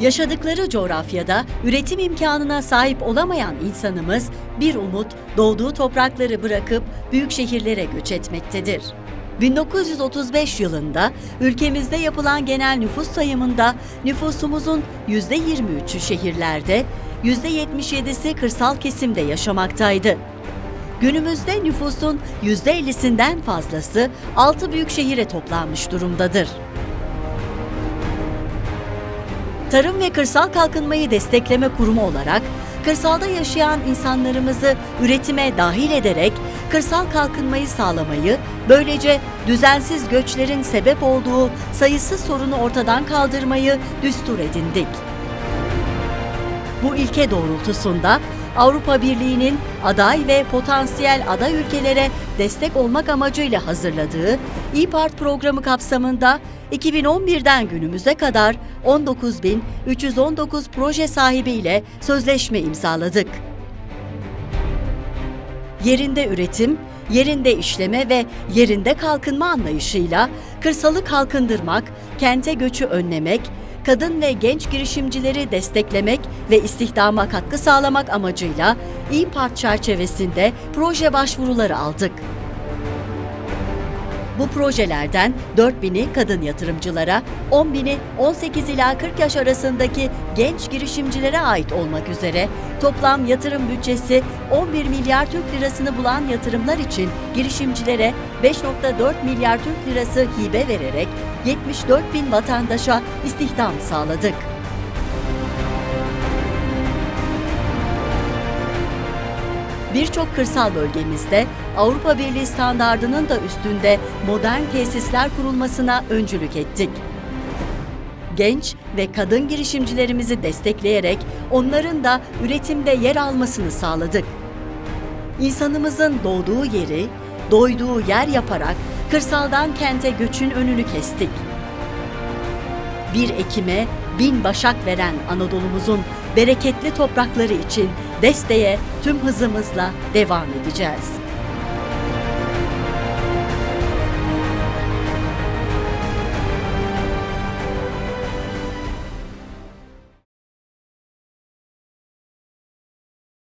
Yaşadıkları coğrafyada üretim imkanına sahip olamayan insanımız bir umut doğduğu toprakları bırakıp büyük şehirlere göç etmektedir. 1935 yılında ülkemizde yapılan genel nüfus sayımında nüfusumuzun %23'ü şehirlerde, %77'si kırsal kesimde yaşamaktaydı. Günümüzde nüfusun %50'sinden fazlası 6 büyük şehire toplanmış durumdadır. Tarım ve Kırsal Kalkınmayı Destekleme Kurumu olarak kırsalda yaşayan insanlarımızı üretime dahil ederek kırsal kalkınmayı sağlamayı, böylece düzensiz göçlerin sebep olduğu sayısız sorunu ortadan kaldırmayı düstur edindik. Bu ilke doğrultusunda Avrupa Birliği'nin aday ve potansiyel aday ülkelere destek olmak amacıyla hazırladığı İPART programı kapsamında 2011'den günümüze kadar 19.319 proje sahibiyle sözleşme imzaladık. Yerinde üretim, yerinde işleme ve yerinde kalkınma anlayışıyla kırsalı kalkındırmak, kente göçü önlemek, kadın ve genç girişimcileri desteklemek ve istihdama katkı sağlamak amacıyla İPART çerçevesinde proje başvuruları aldık. Bu projelerden 4000'i kadın yatırımcılara, 10.000'i 18 ila 40 yaş arasındaki genç girişimcilere ait olmak üzere toplam yatırım bütçesi 11 milyar Türk lirasını bulan yatırımlar için girişimcilere 5.4 milyar Türk lirası hibe vererek 74 bin vatandaşa istihdam sağladık. Birçok kırsal bölgemizde Avrupa Birliği standardının da üstünde modern tesisler kurulmasına öncülük ettik. Genç ve kadın girişimcilerimizi destekleyerek onların da üretimde yer almasını sağladık. İnsanımızın doğduğu yeri, doyduğu yer yaparak kırsaldan kente göçün önünü kestik. Bir ekime bin başak veren Anadolu'muzun bereketli toprakları için desteğe tüm hızımızla devam edeceğiz.